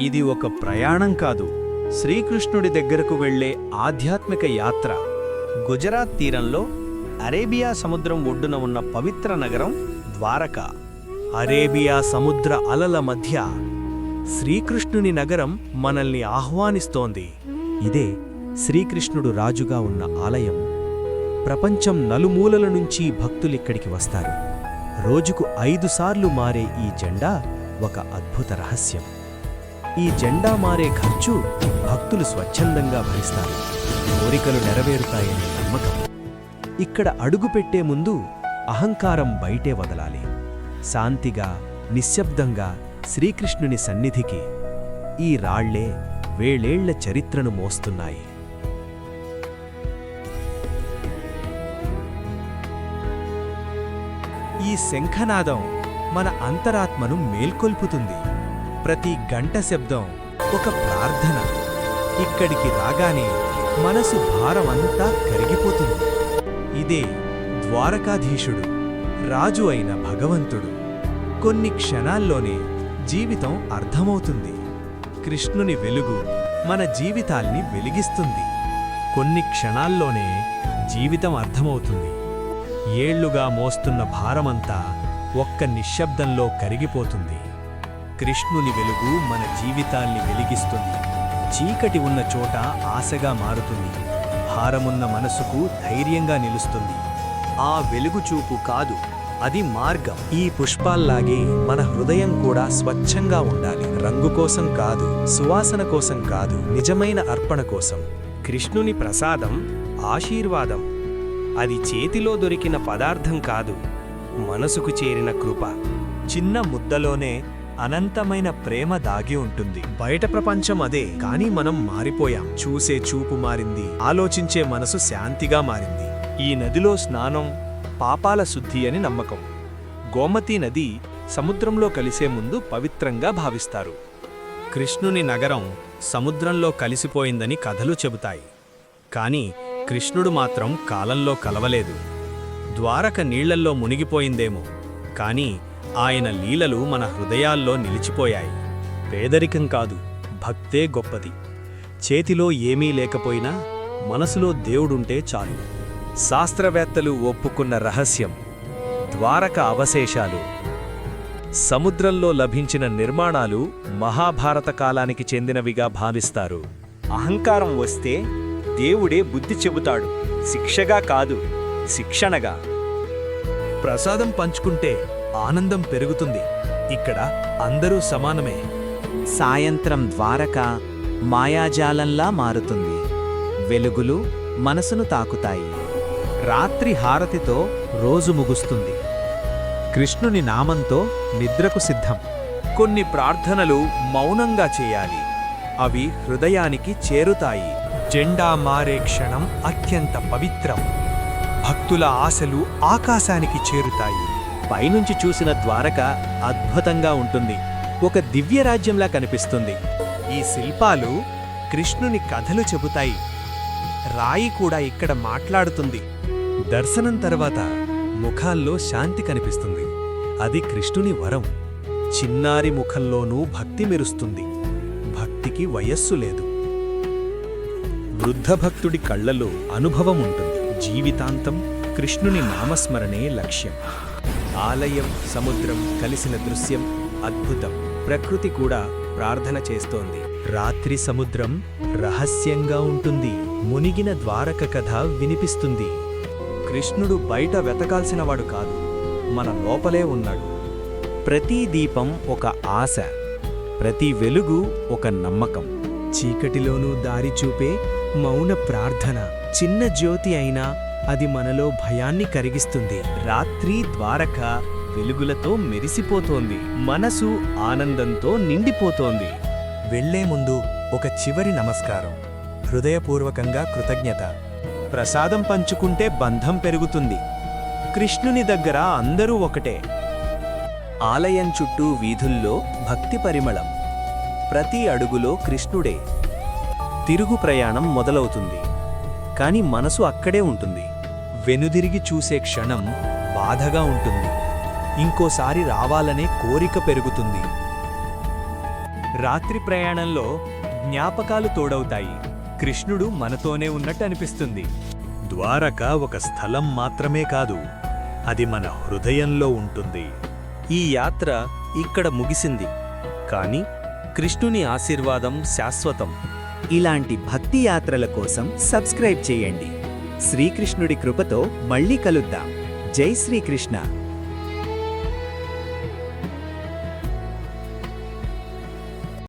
ఇది ఒక ప్రయాణం కాదు. శ్రీకృష్ణుడి దగ్గరకు వెళ్ళే ఆధ్యాత్మిక యాత్ర. గుజరాత్ తీరంలో అరేబియా సముద్రం ఒడ్డున ఉన్న పవిత్ర నగరం ద్వారకా. అరేబియా సముద్ర అలల మధ్య శ్రీకృష్ణుని నగరం మనల్ని ఆహ్వానిస్తోంది. ఇదే శ్రీకృష్ణుడు రాజుగా ఉన్న ఆలయం. ప్రపంచం నలుమూలల నుంచి భక్తులిక్కడికి వస్తారు. రోజుకు ఐదుసార్లు మారే ఈ జెండా ఒక అద్భుత రహస్యం. ఈ జెండా మారే ఖర్చు భక్తులు స్వచ్ఛందంగా భరిస్తారు. కోరికలు నెరవేరుతాయనే నమ్మకం. ఇక్కడ అడుగుపెట్టే ముందు అహంకారం బయటే వదలాలి. శాంతిగా నిశ్శబ్దంగా శ్రీకృష్ణుని సన్నిధికి ఈ రాళ్ళే వేళేళ్ళ చరిత్రను మోస్తున్నాయి. ఈ శంఖనాదం మన అంతరాత్మను మేల్కొల్పుతుంది. ప్రతి గంట శబ్దం ఒక ప్రార్థన. ఇక్కడికి రాగానే మనసు భారమంతా కరిగిపోతుంది. ఇదే ద్వారకాధీశుడు రాజు అయిన భగవంతుడు. కొన్ని క్షణాల్లోనే జీవితం అర్థమవుతుంది. కృష్ణుని వెలుగు మన జీవితాల్ని వెలిగిస్తుంది. కొన్ని క్షణాల్లోనే జీవితం అర్థమవుతుంది. ఏళ్ళుగా మోస్తున్న భారమంతా ఒక్క నిశ్శబ్దంలో కరిగిపోతుంది. కృష్ణుని వెలుగు మన జీవితాల్ని వెలిగిస్తుంది. చీకటి ఉన్న చోట ఆశగా మారుతుంది. భారమున్న మనసుకు ధైర్యంగా నిలుస్తుంది. ఆ వెలుగు చూపు కాదు అది మార్గం. ఈ పుష్పాల్లాగే మన హృదయం కూడా స్వచ్ఛంగా ఉండాలి. రంగు కోసం కాదు సువాసన కోసం కాదు నిజమైన అర్పణ కోసం. కృష్ణుని ప్రసాదం ఆశీర్వాదం. అది చేతిలో దొరికిన పదార్థం కాదు మనసుకు చేరిన కృప. చిన్న ముద్దలోనే అనంతమైన ప్రేమ దాగి ఉంటుంది. బయట ప్రపంచం అదే కానీ మనం మారిపోయాం. చూసే చూపు మారింది. ఆలోచించే మనసు శాంతిగా మారింది. ఈ నదిలో స్నానం పాపాల శుద్ధి అని నమ్మకం. గోమతీ నది సముద్రంలో కలిసే ముందు పవిత్రంగా భావిస్తారు. కృష్ణుని నగరం సముద్రంలో కలిసిపోయిందని కథలు చెబుతాయి. కానీ కృష్ణుడు మాత్రం కాలంలో కలవలేదు. ద్వారక నీళ్ళల్లో మునిగిపోయిందేమో. కానీ ఆయన లీలలు మన హృదయాల్లో నిలిచిపోయాయి. పేదరికం కాదు భక్తే గొప్పది. చేతిలో ఏమీ లేకపోయినా మనసులో దేవుడుంటే చాలు. శాస్త్రవేత్తలు ఒప్పుకున్న రహస్యం ద్వారక అవశేషాలు. సముద్రంలో లభించిన నిర్మాణాలు మహాభారత కాలానికి చెందినవిగా భావిస్తారు. అహంకారం వస్తే దేవుడే బుద్ధి చెబుతాడు. శిక్షగా కాదు శిక్షణగా. ప్రసాదం పంచుకుంటే ఆనందం పెరుగుతుంది. ఇక్కడ అందరూ సమానమే. సాయంత్రం ద్వారక మాయాజాలంలా మారుతుంది. వెలుగులు మనసును తాకుతాయి. రాత్రి హారతితో రోజు ముగుస్తుంది. కృష్ణుని నామంతో నిద్రకు సిద్ధం. కొన్ని ప్రార్థనలు మౌనంగా చేయాలి. అవి హృదయానికి చేరుతాయి. జెండా మారే క్షణం అత్యంత పవిత్రం. భక్తుల ఆశలు ఆకాశానికి చేరుతాయి. పైనుంచి చూసిన ద్వారక అద్భుతంగా ఉంటుంది. ఒక దివ్యరాజ్యంలా కనిపిస్తుంది. ఈ శిల్పాలు కృష్ణుని కథలు చెబుతాయి. రాయి కూడా ఇక్కడ మాట్లాడుతుంది. దర్శనం తర్వాత ముఖాల్లో శాంతి కనిపిస్తుంది. అది కృష్ణుని వరం. చిన్నారి ముఖంలోనూ భక్తి మెరుస్తుంది. భక్తికి వయస్సు లేదు. వృద్ధ భక్తుడి కళ్ళలో అనుభవం ఉంటుంది. జీవితాంతం కృష్ణుని నామస్మరణే లక్ష్యం. ఆలయం సముద్రం కలిసిన దృశ్యం అద్భుతం. ప్రకృతి కూడా ప్రార్థన చేస్తోంది. రాత్రి సముద్రం రహస్యంగా ఉంటుంది. మునిగిన ద్వారక కథ వినిపిస్తుంది. కృష్ణుడు బయట వెతకాల్సినవాడు కాదు. మన లోపలే ఉన్నాడు. ప్రతి దీపం ఒక ఆశ. ప్రతి వెలుగు ఒక నమ్మకం. చీకటిలోనూ దారి చూపే మౌన ప్రార్థన. చిన్న జ్యోతి అయినా అది మనలో భయాన్ని కరిగిస్తుంది. రాత్రి ద్వారక వెలుగులతో మెరిసిపోతోంది. మనసు ఆనందంతో నిండిపోతోంది. వెళ్ళే ముందు ఒక చివరి నమస్కారం. హృదయపూర్వకంగా కృతజ్ఞత. ప్రసాదం పంచుకుంటే బంధం పెరుగుతుంది. కృష్ణుని దగ్గర అందరూ ఒకటే. ఆలయం చుట్టూ వీధుల్లో భక్తి పరిమళం. ప్రతి అడుగులో కృష్ణుడే. తిరుగు ప్రయాణం మొదలవుతుంది. కాని మనసు అక్కడే ఉంటుంది. వెనుదిరిగి చూసే క్షణం బాధగా ఉంటుంది. ఇంకోసారి రావాలనే కోరిక పెరుగుతుంది. రాత్రి ప్రయాణంలో జ్ఞాపకాలు తోడవుతాయి. కృష్ణుడు మనతోనే ఉన్నట్టు అనిపిస్తుంది. ద్వారక ఒక స్థలం మాత్రమే కాదు అది మన హృదయంలో ఉంటుంది. ఈ యాత్ర ఇక్కడ ముగిసింది. కాని కృష్ణుని ఆశీర్వాదం శాశ్వతం. ఇలాంటి భక్తి యాత్రల కోసం సబ్స్క్రైబ్ చేయండి. శ్రీకృష్ణుడి కృపతో మళ్ళీ కలుద్దాం. జై శ్రీకృష్ణ.